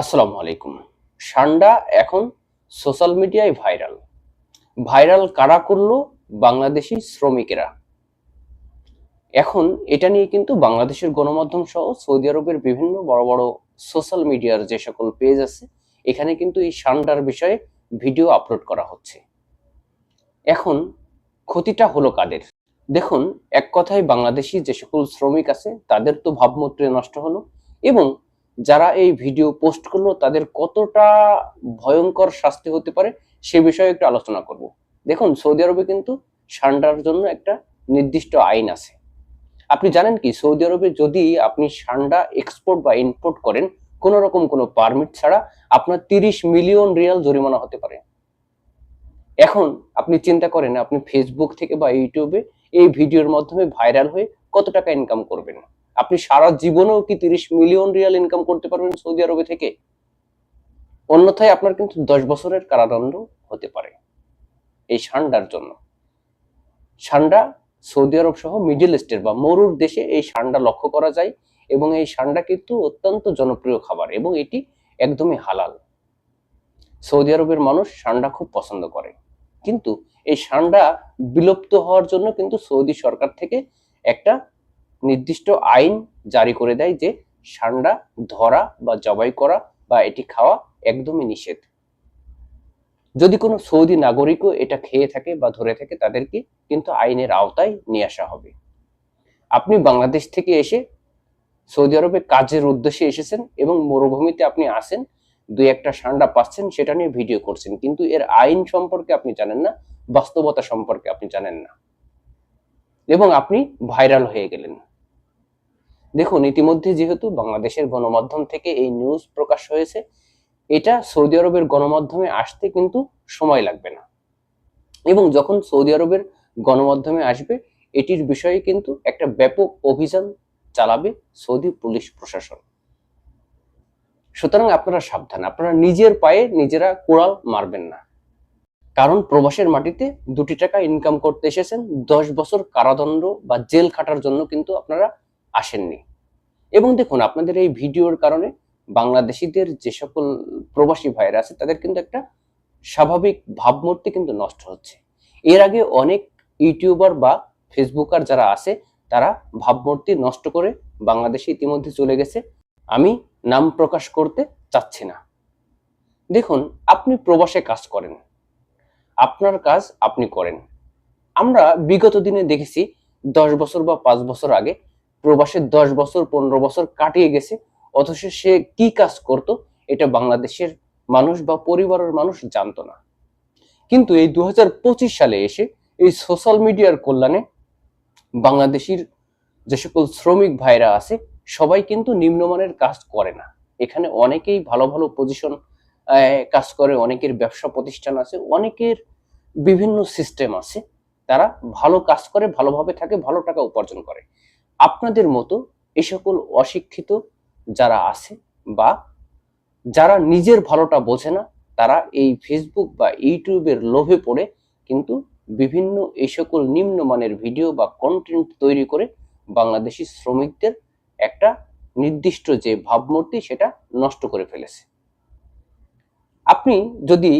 আসসালামু আলাইকুম। সান্ডা এখন সোশ্যাল মিডিয়ায় ভাইরাল। ভাইরাল কারা করল? বাংলাদেশি শ্রমিকেরা। এখন এটা নিয়ে কিন্তু বাংলাদেশের গণমাধ্যম সহ সৌদি আরবের বিভিন্ন বড় বড় সোশ্যাল মিডিয়ার যে সকল পেজ আছে, এখানে কিন্তু এই সান্ডার বিষয়ে ভিডিও আপলোড করা হচ্ছে। এখন ক্ষতিটা হলো কাদের? দেখুন, এক কথায় বাংলাদেশি যে সকল শ্রমিক আছে, তাদের তো ভাবমূর্তি নষ্ট হলো এবং যারা এই ভিডিও পোস্ট করল, তাদের কতটা ভয়ঙ্কর শাস্তি হতে পারে, সে বিষয়ে একটু আলোচনা করব। দেখুন, সৌদি আরবে কিন্তু সান্ডার জন্য একটা নির্দিষ্ট আইন আছে। আপনি জানেন কি, সৌদি আরবে যদি আপনি সান্ডা এক্সপোর্ট বা ইম্পোর্ট করেন, কোন রকম কোনো পারমিট ছাড়া আপনার তিরিশ মিলিয়ন রিয়াল জরিমানা হতে পারে। এখন আপনি চিন্তা করেন, আপনি ফেসবুক থেকে বা ইউটিউবে এই ভিডিওর মাধ্যমে ভাইরাল হয়ে কত টাকা ইনকাম করবেন? আপনি সারা জীবনেও কি তিরিশ মিলিয়ন রিয়াল ইনকাম করতে পারবেন সৌদি আরবে থেকে? অন্যথায় আপনার কিন্তু দশ বছরের কারাদণ্ড হতে পারে এই সান্ডার জন্য। সান্ডা সৌদি আরব সহ মিডল ইস্টের বা মরুর দেশে এই সান্ডা লক্ষ্য করা যায় এবং এই সান্ডা কিন্তু অত্যন্ত জনপ্রিয় খাবার এবং এটি একদমই হালাল। সৌদি আরবের মানুষ সান্ডা খুব পছন্দ করে। কিন্তু এই সান্ডা বিলুপ্ত হওয়ার জন্য কিন্তু সৌদি সরকার থেকে একটা নির্দিষ্ট আইন জারি করে দেয় যে সান্ডা, ধরা বা জবাই করা বা এটি খাওয়া একদমই নিষেধ। যদি কোনো সৌদি নাগরিকও এটা খেয়ে থাকে বা ধরে থাকে, তাদেরকে কিন্তু আইনের আওতায় নিয়ে আসা হবে। আপনি বাংলাদেশ থেকে এসে সৌদি আরবে কাজের উদ্দেশ্যে এসেছেন এবং মরুভূমিতে আপনি আসেন দুই একটা সান্ডা পাচ্ছেন, সেটা নিয়ে ভিডিও করছেন, কিন্তু এর আইন সম্পর্কে আপনি জানেন না, বাস্তবতা সম্পর্কে আপনি জানেন না। এবং আপনি ভাইরাল হয়ে গেলেন। দেখুন, ইতিমধ্যে যেহেতু বাংলাদেশের গণমাধ্যম থেকে এই নিউজ প্রকাশ হয়েছে, এটা সৌদি আরবের গণমাধ্যমে আসতে কিন্তু সময় লাগবে না। এবং যখন সৌদি আরবের গণমাধ্যমে আসবে, এটির বিষয়ে কিন্তু একটা ব্যাপক অভিযান চালাবে সৌদি পুলিশ প্রশাসন। সুতরাং আপনারা সাবধান, আপনারা নিজের পায়ে নিজেরা কোড়াল মারবেন না। কারণ প্রবাসের মাটিতে দুটি টাকা ইনকাম করতে এসেছেন, দশ বছর কারাদণ্ড বা জেল খাটার জন্য কিন্তু আপনারা আসেননি। এবং দেখুন, আপনাদের এই ভিডিওর কারণে বাংলাদেশিদের যে সকল প্রবাসী ভাইরা আছে, তাদের কিন্তু একটা স্বাভাবিক ভাবমূর্তি কিন্তু নষ্ট হচ্ছে। এর আগে অনেক ইউটিউবার বা ফেসবুকার যারা আছে, তারা ভাবমূর্তি নষ্ট করে বাংলাদেশে ইতিমধ্যে চলে গেছে। আমি নাম প্রকাশ করতে চাচ্ছি না। দেখুন, আপনি প্রবাসে কাজ করেন। আপনার কাজ আপনি করেন। আমরা বিগত দিনে দেখেছি, দশ বছর বা পাঁচ বছর আগে প্রবাসে দশ বছর, পনেরো বছর কাটিয়ে গেছে, অথচ সে কি কাজ করত, এটা বাংলাদেশের মানুষ বা পরিবারের মানুষ জানতো না। কিন্তু এই দুই হাজার পঁচিশ সালে এসে এই সোশ্যাল মিডিয়ার কল্যাণে বাংলাদেশির যে সকল শ্রমিক ভাইরা আছে, সবাই কিন্তু নিম্নমানের কাজ করে না। এখানে অনেকেই ভালো ভালো পজিশন কাজ করে, অনেকের ব্যবসা প্রতিষ্ঠান আছে, অনেকের বিভিন্ন সিস্টেম আছে। তারা ভালো কাজ করে, ভালোভাবে থাকে, ভালো টাকা উপার্জন করে। আপনাদের মতো এই সকল অশিক্ষিত যারা আছে বা যারা নিজের ভালোটা বোঝে না, তারা এই ফেসবুক বা ইউটিউবের লোভে পড়ে কিন্তু বিভিন্ন এই সকল নিম্নমানের ভিডিও বা কন্টেন্ট তৈরি করে বাংলাদেশি শ্রমিকদের একটা নির্দিষ্ট যে ভাবমূর্তি সেটা নষ্ট করে ফেলেছে। আপনি যদি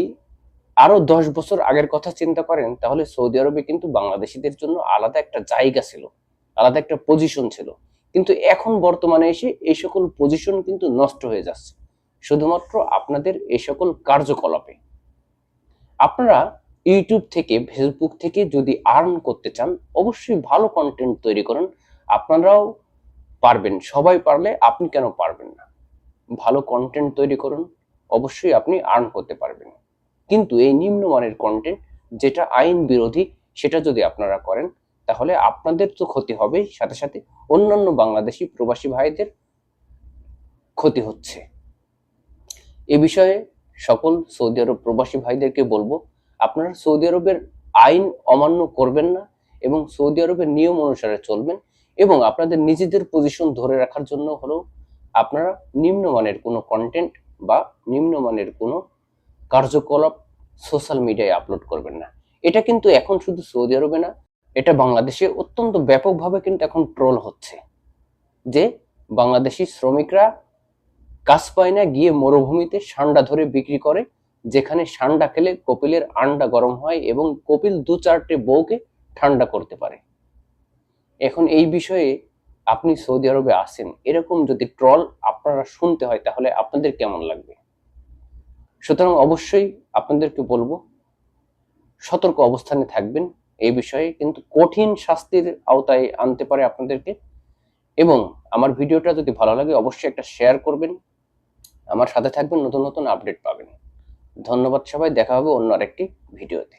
আরও দশ বছর আগের কথা চিন্তা করেন, তাহলে সৌদি আরবে কিন্তু বাংলাদেশিদের জন্য আলাদা একটা জায়গা ছিল। আলাদা একটা পজিশন ছিল। কিন্তু এখন বর্তমানে এসে এই সকল পজিশন কিন্তু নষ্ট হয়ে যাচ্ছে। শুধুমাত্র আপনাদের এই সকল কার্যকলাপে। আপনারা ইউটিউব থেকে ফেসবুক থেকে যদি আর্ন করতে চান, অবশ্যই ভালো কন্টেন্ট তৈরি করেন। আপনারাও পারবেন, সবাই পারলে আপনি কেন পারবেন না? ভালো কন্টেন্ট তৈরি করুন, অবশ্যই আপনি আর্ন করতে পারবেন। কিন্তু এই নিম্নমানের কন্টেন্ট যেটা আইন বিরোধী, সেটা যদি আপনারা করেন তাহলে আপনাদের তো ক্ষতি হবেই। সাথে সাথে অন্যান্য বাংলাদেশি প্রবাসী ভাইদের ক্ষতি হচ্ছে। এ বিষয়ে সকল সৌদি আরব প্রবাসী ভাইদেরকে বলব, আপনারা সৌদি আরবের আইন অমান্য করবেন না এবং সৌদি আরবের নিয়ম অনুসারে চলবেন এবং আপনাদের নিজেদের পজিশন ধরে রাখার জন্য হলেও আপনারা নিম্নমানের কোনো কন্টেন্ট বা নিম্নমানের কোনো কার্যকলাপ সোশ্যাল মিডিয়ায় আপলোড করবেন না। এটা কিন্তু এখন শুধু সৌদি আরবে না এটা বাংলাদেশে অত্যন্ত ব্যাপকভাবে কিন্তু এখন ট্রোল হচ্ছে। যে বাংলাদেশি শ্রমিকরা কাজ পায় না গিয়ে মরুভূমিতে সান্ডা ধরে বিক্রি করে, যেখানে সান্ডা খেলে কপিলের আন্ডা গরম হয় এবং কপিল দু চারটে বউকে ঠান্ডা করতে পারে। এখন এই বিষয়ে আপনি সৌদি আরবে আসেন এরকম যদি ট্রল আপনারা শুনতে হয় তাহলে আপনাদের কেমন লাগবে? সুতরাং অবশ্যই আপনাদেরকে বলব, সতর্ক অবস্থানে থাকবেন এই বিষয়ে কিন্তু কঠিন শাস্তির আওতায় আনতে পারে আপনাদেরকে। এবং আমার ভিডিওটা যদি ভালো লাগে, অবশ্যই একটা শেয়ার করবেন। আমার সাথে থাকবেন, নতুন নতুন আপডেট পাবেন। ধন্যবাদ সবাই, দেখা হবে অন্য আরেকটি ভিডিওতে।